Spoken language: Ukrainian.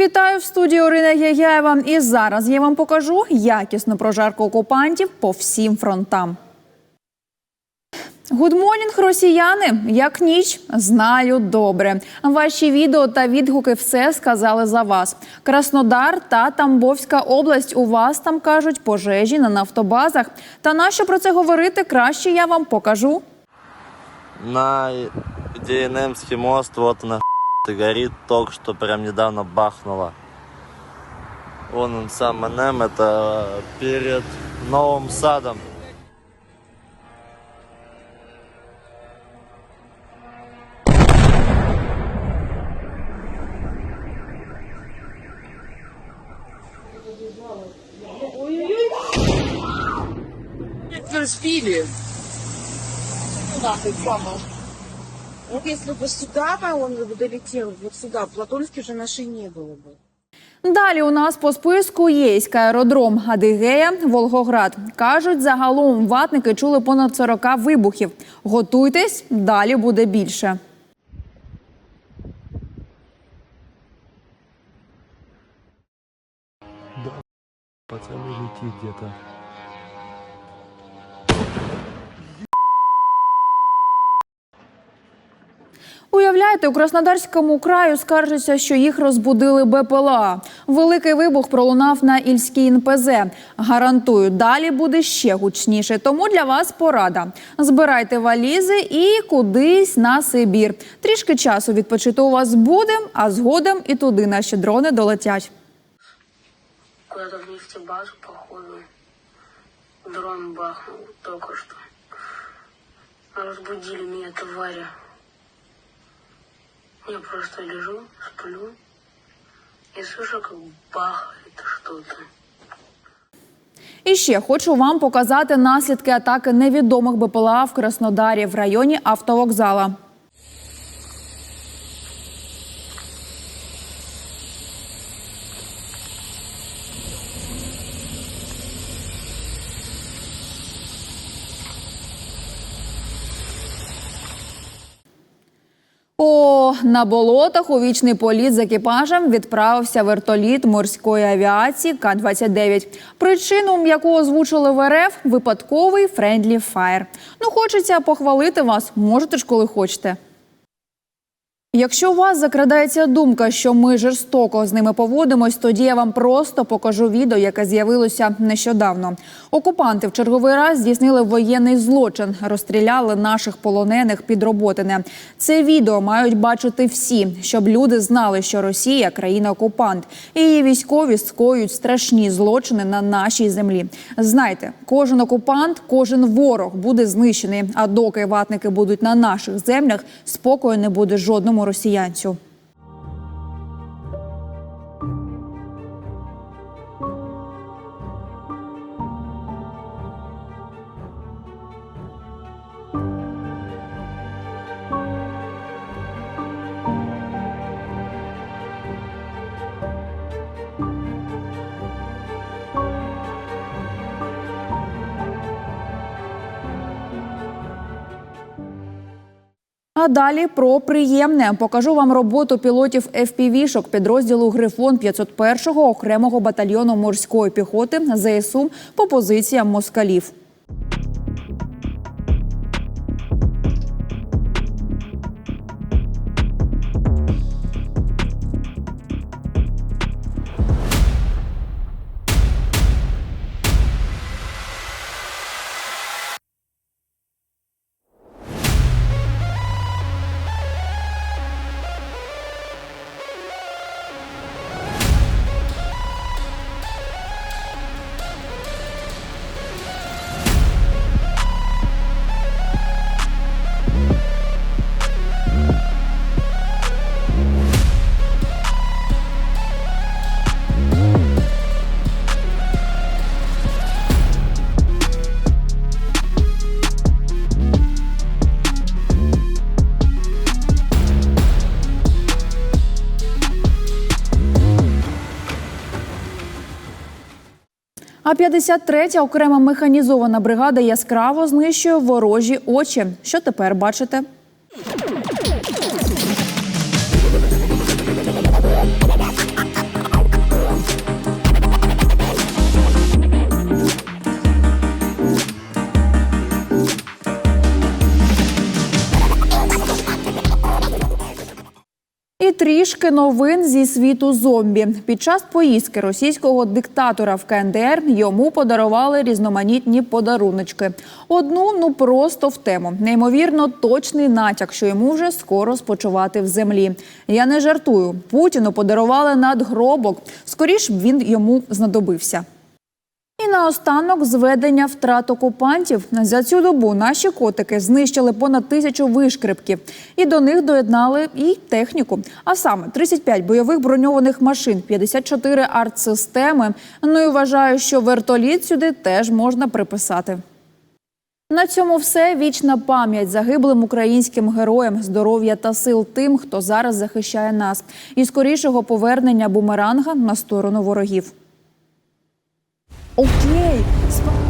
Вітаю в студії Орина Ягяєва. І зараз я вам покажу якісну прожарку окупантів по всім фронтам. Гудмонінг, росіяни, як ніч, знаю добре. Ваші відео та відгуки все сказали за вас. Краснодар та Тамбовська область. У вас там кажуть пожежі на нафтобазах. Та нащо про це говорити? Краще я вам покажу. На ДНМский мост, вот она горит, только что прям недавно бахнуло. Вон он сам НМ, это перед новым садом. разбили. Ну нахуй, мама. Вот если бы сюда он бы долетел, вот сюда, Платонский же нашей не было бы. Далі у нас по списку Єйський аеродром, Адигея, Волгоград. Кажуть, загалом ватники чули понад 40 вибухів. Готуйтесь, далі буде більше. Пацаны летит где-то. Уявляєте, у Краснодарському краю скаржаться, що їх розбудили БПЛА. Великий вибух пролунав на Ільській НПЗ. Гарантую, далі буде ще гучніше. Тому для вас порада. Збирайте валізи і кудись на Сибір. Трішки часу відпочити у вас буде, а згодом і туди наші дрони долетять. Куда-то в нефтебазу, походу. Дрон бахнул только что. Разбудили меня твари. Я просто лежу, сплю и слышу, как бахает что-то. І ще хочу вам показати наслідки атаки невідомих БПЛА в Краснодарі в районі автовокзала. О, на болотах у вічний політ з екіпажем відправився вертоліт морської авіації К-29. Причину, яку озвучили в РФ, випадковий френдлі фаєр. Ну, хочеться похвалити вас, можете ж коли хочете. Якщо у вас закрадається думка, що ми жорстоко з ними поводимось, тоді я вам просто покажу відео, яке з'явилося нещодавно. Окупанти в черговий раз здійснили воєнний злочин, розстріляли наших полонених під Роботине. Це відео мають бачити всі, щоб люди знали, що Росія країна-окупант, і її військові скоюють страшні злочини на нашій землі. Знайте, кожен окупант, кожен ворог буде знищений. А доки ватники будуть на наших землях, спокою не буде жодному росіянцю. А далі про приємне покажу вам роботу пілотів FPV-шок підрозділу Грифон 501-го окремого батальйону морської піхоти ЗСУ по позиціям москалів. А 53-я окрема механізована бригада яскраво знищує ворожі очі. Що тепер бачите? Трішки новин зі світу зомбі. Під час поїздки російського диктатора в КНДР йому подарували різноманітні подаруночки. Одну ну просто в тему. Неймовірно, точний натяк, що йому вже скоро спочивати в землі. Я не жартую. Путіну подарували надгробок. Скоріш б він йому знадобився. І наостанок зведення втрат окупантів. За цю добу наші котики знищили понад тисячу вишкрипків. І до них доєднали і техніку. А саме 35 бойових броньованих машин, 54 артсистеми. Ну і вважаю, що вертоліт сюди теж можна приписати. На цьому все. Вічна пам'ять загиблим українським героям, здоров'я та сил тим, хто зараз захищає нас, і скорішого повернення бумеранга на сторону ворогів. Ok.